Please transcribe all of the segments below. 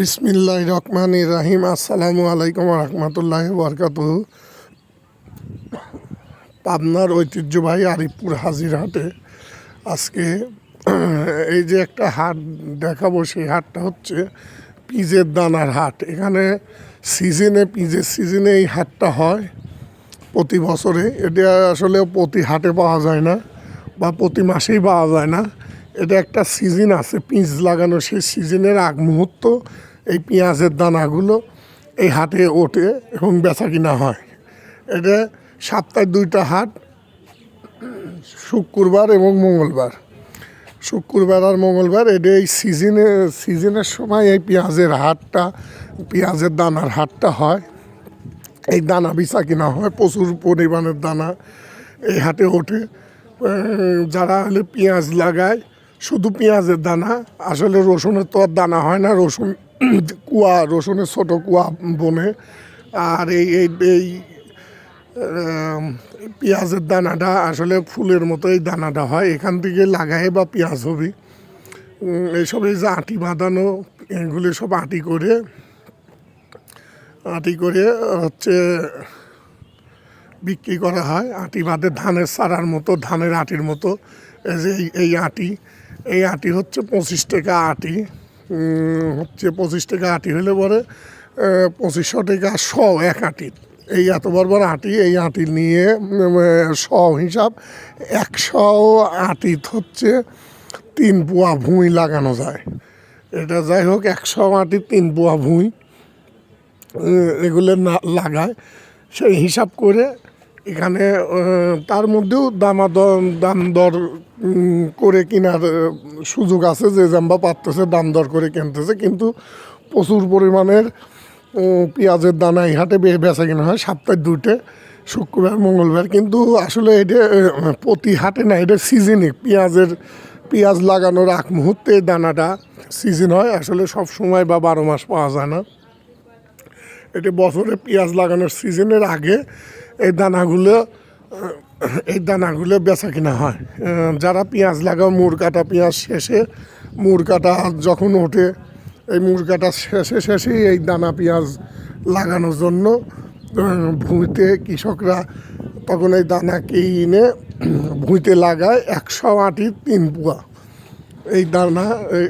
বিসমিল্লাহ রহমান রাহিম। আসসালামু আলাইকুম রহমতুল্লাহ বরকাত পাবনার ঐতিহ্যবাহী আরিফপুর হাজিরহাটে আজকে এই যে একটা হাট দেখাবো, সেই হাটটা হচ্ছে পিজের দানার হাট। এখানে সিজনে, পিজের সিজনে এই হাটটা হয় প্রতি বছরে। এটা আসলে প্রতি হাটে পাওয়া যায় না বা প্রতি মাসেই পাওয়া যায় না। এটা একটা সিজন আছে, পিঁয়াজ লাগানো সেই সিজনের আগ মুহূর্ত, এই পেঁয়াজের দানাগুলো এই হাটে ওঠে এবং বেচা কিনা হয়। এটা সপ্তাহে দুইটা হাট, শুক্রবার এবং মঙ্গলবার। শুক্রবার আর মঙ্গলবার, এটা এই সিজনে, সিজনের সময় এই পেঁয়াজের হাটটা, পেঁয়াজের দানার হাটটা হয়। এই দানা বিছা কিনা হয়, প্রচুর পরিমাণের দানা এই হাটে ওঠে। যারা হলে পেঁয়াজ লাগায় শুধু পেঁয়াজের দানা, আসলে রসুনের তো আর দানা হয় না, রসুন কুয়া, রসুনের ছোট কুয়া বনে। আর এই এই পেঁয়াজের দানাটা আসলে ফুলের মতো এই দানাটা হয়, এখান থেকে লাগায় বা পেঁয়াজ হবে। এইসব এই যে আটি বাঁধানো, এগুলি সব আটি করে আটি করে হচ্ছে বিক্রি করা হয়। আটি বাঁধে ধানের চারার মতো, ধানের আটির মতো, এই যে এই আটি। এই আটি হচ্ছে পঁচিশ টাকা আটি। হচ্ছে পঁচিশ টাকা আটি হলে পরে পঁচিশশো টাকা শ, এক আটির এই এত বড় আটি, এই আটি নিয়ে শ হিসাব, একশো আটিত হচ্ছে তিন পোয়া ভুঁই লাগানো যায়। এটা যাই হোক, একশো আটি তিন পোয়া ভুঁই এগুলো না লাগায়। সেই হিসাব করে এখানে তার মধ্যেও দামা দাম দর করে কেনার সুযোগ আছে, যে জাম্বা পারতেছে দাম দর করে কিনতেছে, কিন্তু প্রচুর পরিমাণের পেঁয়াজের দানা এই হাটে বেচা কিনা হয়, সপ্তাহে দুইটে, শুক্রবার, মঙ্গলবার, কিন্তু আসলে এটা প্রতি হাটে না, এটা সিজনিক পেঁয়াজের, পেঁয়াজ লাগানোর আগ মুহূর্তে দানাটা সিজন হয়, আসলে সব সময় বা বারো মাস পাওয়া যায় না। এটা বছরে পেঁয়াজ লাগানোর সিজনের আগে এই দানাগুলো এই দানাগুলো বেচা কিনা হয়। যারা পেঁয়াজ লাগাও, মুড় কাটা পেঁয়াজ শেষে, মুড় কাটা যখন ওঠে, এই মুড় কাটা শেষে শেষেই এই দানা পেঁয়াজ লাগানোর জন্য ভুঁইতে কৃষকরা তখন এই দানা কিনে ভুঁইতে লাগায় একশো আটি তিন পোয়া। এই দানা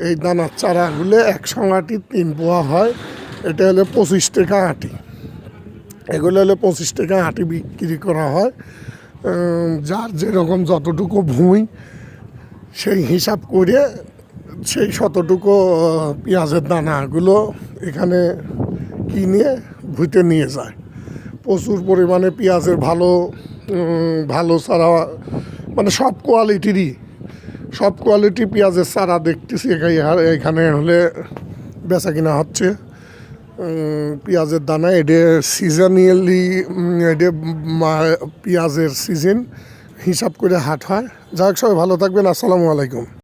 এই দানার চারাগুলো একশো আটি তিন পোয়া হয়, এটা হলো পঁচিশ টাকা আটি। এগুলো হলো পঁচিশ টাকা আটি বিক্রি করা হয়। যার যেরকম যতটুকু ভুঁই সেই হিসাব করে সেই শতটুকু পেঁয়াজের দানাগুলো এখানে কিনে ভুঁইতে নিয়ে যায়। প্রচুর পরিমাণে পেঁয়াজের ভালো ভালো চারা মানে সব কোয়ালিটিরই, সব কোয়ালিটি পেঁয়াজের চারা দেখতেছি এখানে- হলে বেচা কিনা হচ্ছে। পেঁয়াজের দানা এটা সিজনিয়ালি এটা পেঁয়াজের সিজন হিসাব করে হাট হয়। যাই হোক সবাই ভালো থাকবেন, আসসালামু আলাইকুম।